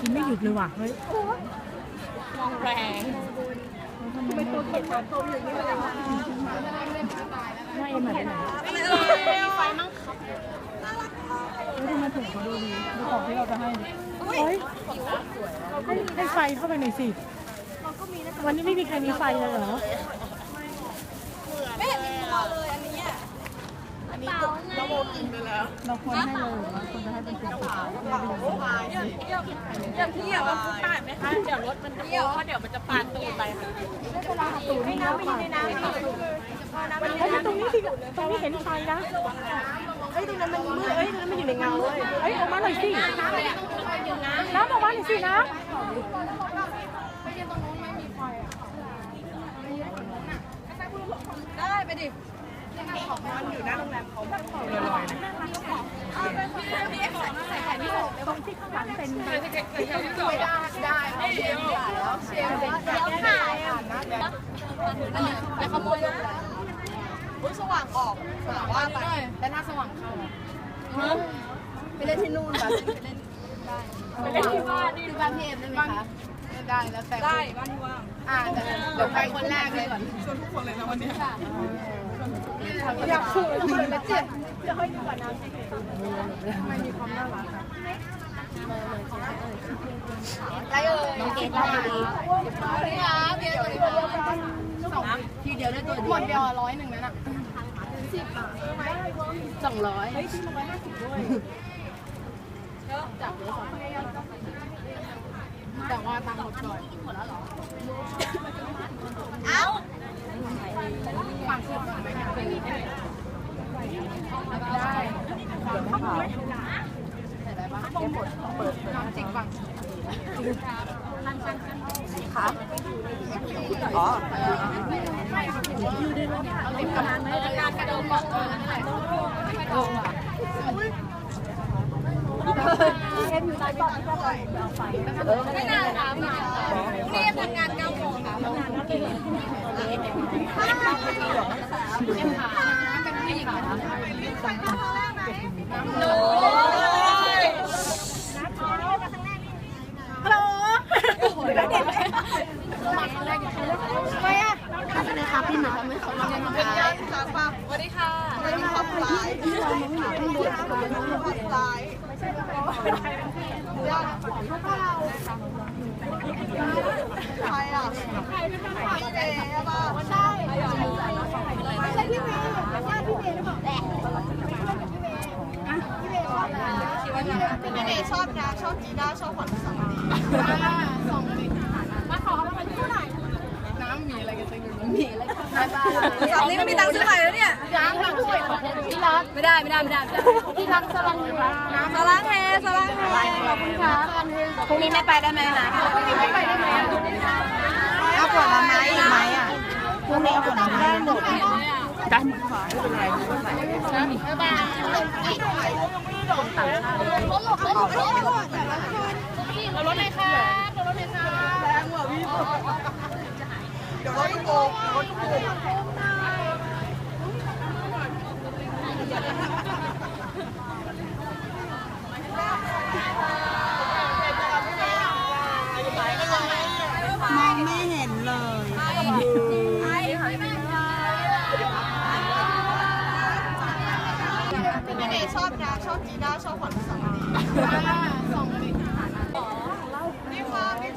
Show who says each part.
Speaker 1: กินไม่หยุดเลยว่ะเฮ้ย
Speaker 2: มองแรง
Speaker 1: ไมตัวเขียนตัวโตอย่างนี้เลยว่เอ็มหาไปไหน
Speaker 2: ไฟมั่งครับ
Speaker 1: เฮ้ยทำไมถุงเขาดูดีดูของที่เราจะให้เฮ้ยให้ให้ไฟเข้าไปหน่อยสิวันนี้ไม่มีใครมีไฟเลยเหรอ
Speaker 2: ไม่เห็นมีตัวเลยอันนี้ นนี้เราโมกินไปแล้ว
Speaker 1: เราควรให้เลยเราควรจะให้เป็นเป็นสุด
Speaker 2: อย่างที่อะว่าฟุตบาทไหมคะเดี๋ยวรถมันจะโค้งเพราะเดี๋ยวมันจะปาดตูดไปค่ะ
Speaker 1: ให้น้ำไปในน้ำเฮ้ยตรงนี้สิตรงนี้เห็นไฟนะ
Speaker 2: เฮ้ยตรงนั้นมันมืดเฮ้ยตรงนั้นมันอยู่ในเงาเลย
Speaker 1: เฮ้ยออกมาหน่อยสิน้ำออกมาหน่อยสิน้
Speaker 2: ได้ไปดิ แรมเขาแบบลอยๆนะำ
Speaker 1: ตรงที่ข้างหลังเป็น
Speaker 2: ได้ได้เดี๋ยวแล้วเชียร์เดี๋ยวถ่ายอะนะเดี๋ยวอันนี้เดี๋ยวขโมยอุ้ยสว่างออกสว่างว่าไปแต่หน้าสว่างเข้าไปเล่นที่นู่นแบบไปเล่นไปเล่นที่บ้านที่บ้านพี่เอ็มได้ไหมคะได้แล้วแต่ได้บ้านที่ว่างอ่าเดี๋ยวไปคนแรกเลยก่อนชวนทุกคนเลยนะวันนี้ อยากช่วยเลยนะเจ็บจะให้ดูก่อนนะไม่มีความน่ารักอะไรเอ่ยน้องเกดได้ดีสวัสดีครับเดี๋ยวทีเดียวได้ตัวเดียวหมดเดียวร้อยหนึ่งนั่นอะสิบสองร้อยเฮ้ยที่ร้อยห้าสิบด้วยจับเลยสองแต่ว่าตังค์หมดก่อนเอ้าฝั่งสุดไหมได้แต่ได้ปะเปิดเปิดน้ำจิกฝั่งค่ะอ๋อเอาติดกับการกระโดดเกาะเออนั่นแหละโอ้ไม่นานค่ะนี่ทำงานเก้าโมงค่ะเป็นผู้หญิงค่ะโน้ยฮัลโหลแล้วเด็กมาครั้งแรกอยู่ครั้งแรกทำไมอะทำไมคะพี่หนูทำไมเขาทำยังไงเป็นงานค่ะสวัสดีค่ะสวัสดีค่ะไลฟ์ที่เราไม่หาที่ดูไลฟ์ไม่ใช่เป็นใครเป็นพี่ยอดของพวกเรา ใครอะใครเป็นพี่เมย์ป่ะใช่ไม่ใช่พี่เมย์ไม่ใช่พี่เมย์หรือเปล่าแต่พี่เมย์ชอบนะพี่เมย์ชอบนะชอบจีน่าชอบขวัญสามดีสองดีมาขอเขาเป็นผู้ไหนน้ำมีอะไรกันจะอยู่มีอะไรกันบ้างสามนี้ไม่มีตังค์ซื้อใหม่แล้วเนี่ยยังตังค์ซื้อใหม่ที่ รักไม่ได้ไม่ได้ไม่ได้ที่รักสลังน้ำสลังเฮสลังเฮขอบคุณค่ะพรุ่งนี้ไม่ไปได้ไหมนะพรุ่งนี้ไม่ไปได้ไหมเอาผลไม้อีกไหมอะพรุ่งนี้เอาผลไม้ได้หมดได้หมดค่ะไม่เป็นไรบ๊ายบายเราลดเลยค่ะเราลดเลยค่ะแรงว่ะพี่เดี๋ยวรถโกงรถโกงมองไม่เห็นเลย พี่เมย์ชอบนะชอบจีน่าชอบขวัญสามดีสองดีนี่ค่ะพี่